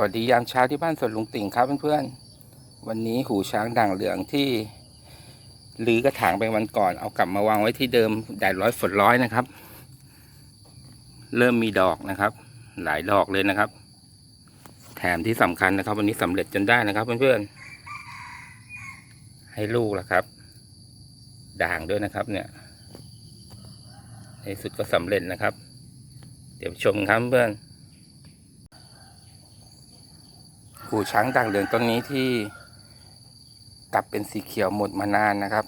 วัสดียามเช้าที่บ้านสวนลุงติ่งครับเพื่อนๆ วันนี้หูช้างด่างเหลืองที่ลือกระถางไปวันก่อน เอากลับมาวางไว้ที่เดิมแดดร้อยฝนร้อยนะครับ เริ่มมีดอกนะครับ หลายดอกเลยนะครับ แถมที่สำคัญนะครับ วันนี้สำเร็จจนได้นะครับเพื่อนๆ ให้ลูกล้วครับ ด่างด้วยนะครับ เนี่ย ในสุดก็สำเร็จนะครับ เดี๋ยวชมครับเพื่อน หูช้างด่างเหลืองต้นนี้ที่กลับเป็นสีเขียวหมดมานานนะครับ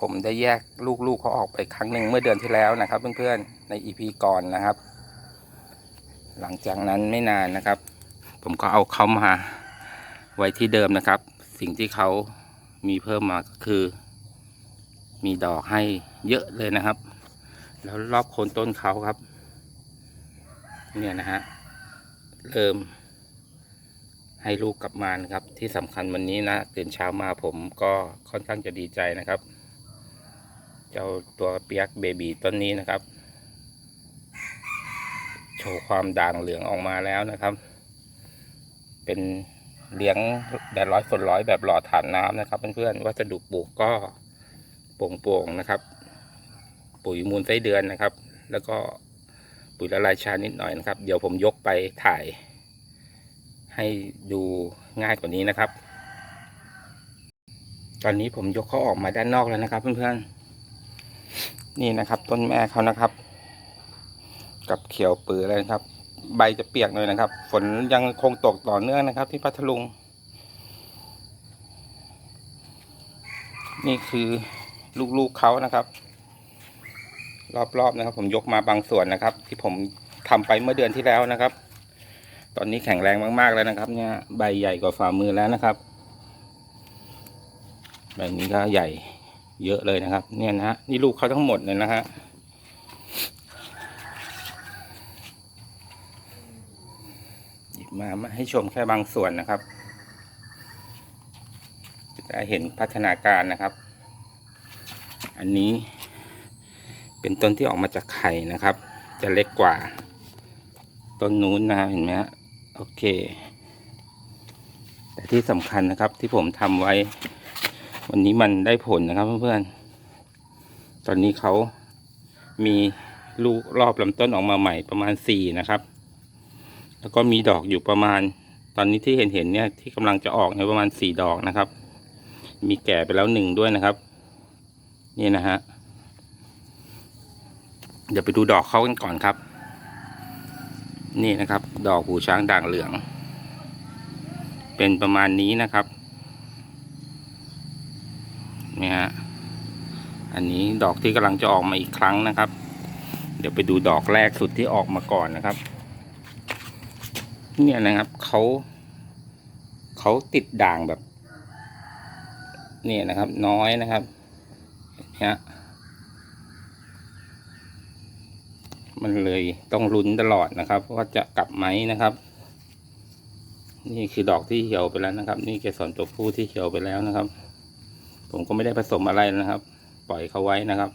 ผมได้แยกลูกๆเขาออกไปครั้งหนึ่งเมื่อเดือนที่แล้วนะครับ เพื่อนๆในอีพีก่อนนะครับ หลังจากนั้นไม่นานนะครับ ผมก็เอาเขามาไว้ที่เดิมนะครับ สิ่งที่เขามีเพิ่มมาก็คือ มีดอกให้เยอะเลยนะครับ แล้วรอบโคนต้นเขาครับ เนี่ยนะฮะเริ่ม ให้ลูกกลับมานะครับ ที่สำคัญวันนี้นะตื่นเช้ามาผมก็ค่อนข้างจะดีใจนะครับ เจ้าตัวเปียกเบบีต้นนี้นะครับ โชว์ความด่างเหลืองออกมาแล้วนะครับ เป็นเลี้ยงแบบร้อยฝนร้อยแบบหล่อฐานน้ำนะครับเพื่อนๆวัสดุปลูกก็โปร่งๆนะครับ ปุ๋ยมูลไส้เดือนนะครับ แล้วก็ปุ๋ยละลายชานิดหน่อยนะครับ เดี๋ยวผมยกไปถ่าย ให้ดูง่ายกว่านี้นะครับ ตอนนี้ผมยกเขาออกมาด้านนอกแล้วนะครับ เพื่อนๆ นี่นะครับ ต้นแม่เขานะครับ กับเขียวปือเลยนะครับ ใบจะเปียกหน่อยนะครับ ฝนยังคงตกต่อเนื่องนะครับ ที่พัทลุง นี่คือลูกๆเขานะครับ รอบๆนะครับ ผมยกมาบางส่วนนะครับ ที่ผมทำไปเมื่อเดือนที่แล้วนะครับ ตอนนี้แข็งแรงมากๆแล้วนะครับ เนี่ยใบใหญ่กว่าฝ่ามือแล้วนะครับใบนี้ก็ใหญ่เยอะเลยนะครับ เนี่ยนะฮะนี่ลูกเขาทั้งหมดเลยนะฮะหยิบมามาให้ชมแค่บางส่วนนะครับจะเห็นพัฒนาการนะครับ อันนี้เป็นต้นที่ออกมาจากไข่นะครับ จะเล็กกว่า ต้นนู้นนะครับเห็นไหมฮะ โอเค แต่ที่สำคัญนะครับที่ผมทำไว้ วันนี้มันได้ผลนะครับเพื่อนๆ ตอนนี้เขามีลูกรอบลำต้นออกมาใหม่ประมาณสี่นะครับ แล้วก็มีดอกอยู่ประมาณ ตอนนี้ที่เห็นเห็นเนี่ยที่กำลังจะออกเนี่ประมาณสี่ดอกนะครับ มีแก่ไปแล้วหนึ่งด้วยนะครับ นี่นะฮะ เดี๋ยวไปดูดอกเขากันก่อนครับ นี่นะครับ ดอกหูช้างด่างเหลือง เป็นประมาณนี้นะครับนี่ฮะอันนี้ดอกที่กำลังจะออกมาอีกครั้งนะครับ เดี๋ยวไปดูดอกแรกสุดที่ออกมาก่อนนะครับ เนี่ยนะครับเขาเขาติดด่างแบบ เนี่ยนะครับ น้อยนะครับเนี่ย มันเลยต้องลุ้นตลอดนะครับว่าจะกลับไหมนะครับ นี่คือดอกที่เหี่ยวไปแล้วนะครับ นี่เกสรตัวผู้ที่เหี่ยวไปแล้วนะครับ ผมก็ไม่ได้ผสมอะไรนะครับ ปล่อยเขาไว้นะครับ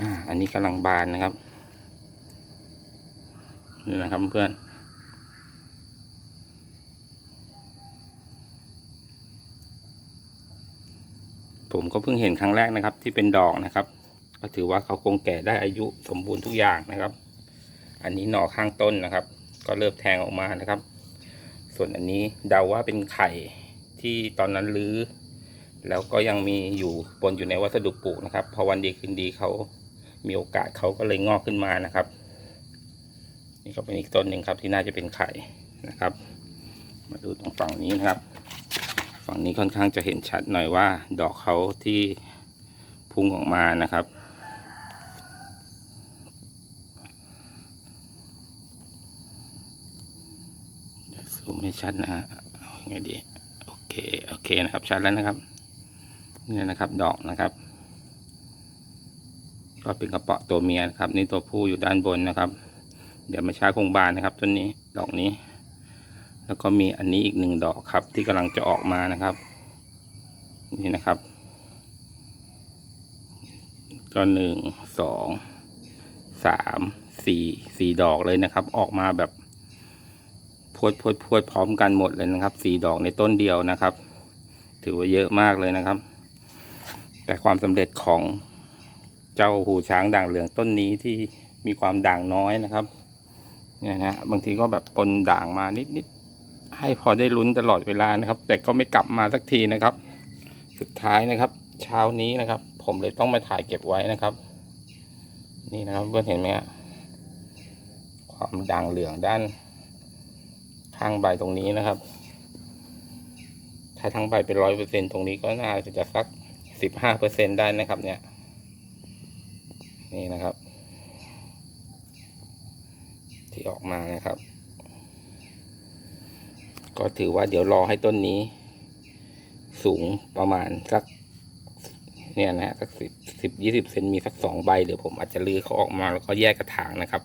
อ่าอันนี้กำลังบานนะครับนี่นะครับเพื่อนผมก็เพิ่งเห็นครั้งแรกนะครับที่เป็นดอกนะครับ ก็ถือว่าเขาคงแก่ได้อายุสมบูรณ์ทุกอย่างนะครับ อันนี้หน่อข้างต้นนะครับ ก็เริ่มแทงออกมานะครับ ส่วนอันนี้เดาว่าเป็นไข่ที่ตอนนั้นรื้อแล้วก็ยังมีอยู่ปนอยู่ในวัสดุปลูกนะครับ พอวันดีคืนดีเขามีโอกาสเขาก็เลยงอกขึ้นมานะครับ นี่ก็เป็นอีกต้นหนึ่งครับที่น่าจะเป็นไข่นะครับ มาดูตรงฝั่งนี้นะครับ ฝั่งนี้ค่อนข้างจะเห็นชัดหน่อยว่า ดอกเขาที่พุ่งออกมานะครับ ซูมให้ชัดนะฮะเอาไงดีโอเคโอเคนะครับชัดแล้วนะครับนี่นะครับดอกนะครับ ก็เป็นกระเปาะตัวเมียนะครับ นี่ตัวผู้อยู่ด้านบนนะครับ เดี๋ยวมาช้าคงบานนะครับต้นนี้ดอกนี้ แล้วก็มีอันนี้อีกหนึ่งดอกครับ ที่กำลังจะออกมานะครับ นี่นะครับก็หนึ่งสองสามสี่สี่ดอกเลยนะครับ ออกมาแบบ วดพวดพวดพร้อมกันหมดเลยนะครับสี่ดอกในต้นเดียวนะครับ ถือว่าเยอะมากเลยนะครับ แต่ความสำเร็จของเจ้าหูช้างด่างเหลืองต้นนี้ที่มีความด่างน้อยนะครับเนี่ยนะบางทีก็แบบปนด่างมานิดๆให้พอได้ลุ้นตลอดเวลานะครับ แต่ก็ไม่กลับมาสักทีนะครับ สุดท้ายนะครับ เช้านี้นะครับ ผมเลยต้องมาถ่ายเก็บไว้นะครับ นี่นะครับเพื่อนเห็นไหมฮะความด่างเหลืองด้าน ข้างใบตรงนี้นะครับ ถ้าทั้งใบเป็นร้อยเปอร์เซ็นตรงนี้ก็น่าจะสักสิบห้าเปอร์เซ็นได้นะครับ เนี่ย นี่นะครับ ที่ออกมานะครับ ก็ถือว่าเดี๋ยวรอให้ต้นนี้ สูงประมาณสักเนี่ยนะสักสิบสิบยี่สิบเซนมีสักสองใบเดี๋ยวผมอาจจะลื้อเขาออกมาแล้วก็แยกกระถางนะครับ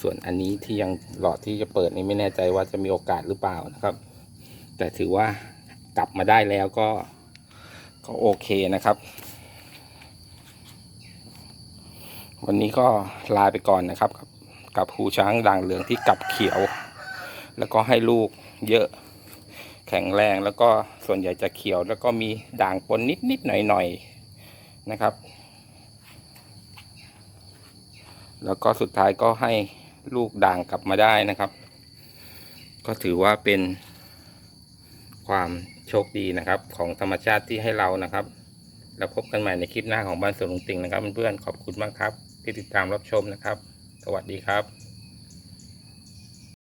ส่วนอันนี้ที่ยังหลอดที่จะเปิดนี่ไม่แน่ใจว่าจะมีโอกาสหรือเปล่านะครับ แต่ถือว่ากลับมาได้แล้วก็ก็โอเคนะครับ วันนี้ก็ลาไปก่อนนะครับ กับกับหูช้างด่างเหลืองที่กลับเขียว แล้วก็ให้ลูกเยอะแข็งแรงแล้วก็ส่วนใหญ่จะเขียวแล้วก็มีด่างปนนิดนิดๆหน่อยหน่อยๆนะครับ แล้วก็สุดท้ายก็ให้ ลูกด่างกลับมาได้นะครับ ก็ถือว่าเป็นความโชคดีนะครับ ของธรรมชาติที่ให้เรานะครับ แล้วพบกันใหม่ในคลิปหน้าของบ้านสวนลุงติงนะครับเพื่อนๆขอบคุณมากครับ ที่ติดตามรับชมนะครับ สวัสดีครับ